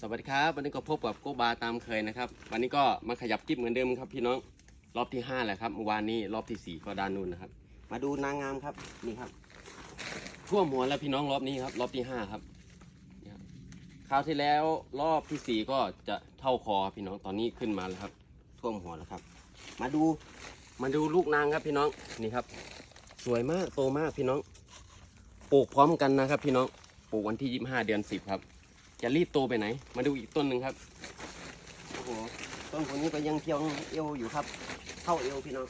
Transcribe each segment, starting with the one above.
สวัสดีครับวันนี้ก็พบกับโกบาตามเคยนะครับ วันนี้ก็มาขยับกิ๊บเหมือนเดิมครับ พี่น้องรอบที่ห้าแหละครับเมื่อวานนี้รอบที่สี่ก็ด้านนู้นนะครับ มาดูนางงามครับนี่ครับท่วมหัวแล้วพี่น้องรอบนี้ครับ รอบที่ห้าครับนี่ครับคราวที่แล้วรอบที่สี่ก็จะเท่าคอพี่น้องตอนนี้ขึ้นมาแล้วครับ ท่วมหัวแล้วครับ มาดูมาดูลูกนางครับพี่น้องนี่ครับ สวยมากโตมากพี่น้องปลูกพร้อมกันนะครับ พี่น้องปลูกวันที่ยี่สิบห้าเดือนสิบครับ จะรีบโตไปไหน มาดูอีกต้นหนึ่งครับโอ้โหต้นคนนี้ก็ยังเที่ยวเอวอยู่ครับเข้าเอวพี่น้อง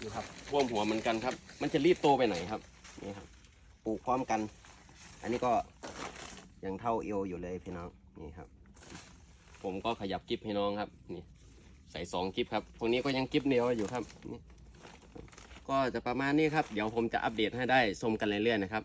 นี่ครับท่วมหัวเหมือนกันครับ มันจะรีบโตไปไหนครับนี่ครับปลูกพร้อมกัน อันนี้ก็ยังเท่าเอวอยู่เลยพี่น้องนี่ครับ ผมก็ขยับกิฟให้น้องครับนี่ใส่สองกิฟครับพวกนี้ก็ยังกิฟเดียวอยู่ครับนี่ก็จะประมาณนี้ครับ เดี๋ยวผมจะอัปเดตให้ได้ชมกันเรื่อยๆนะครับ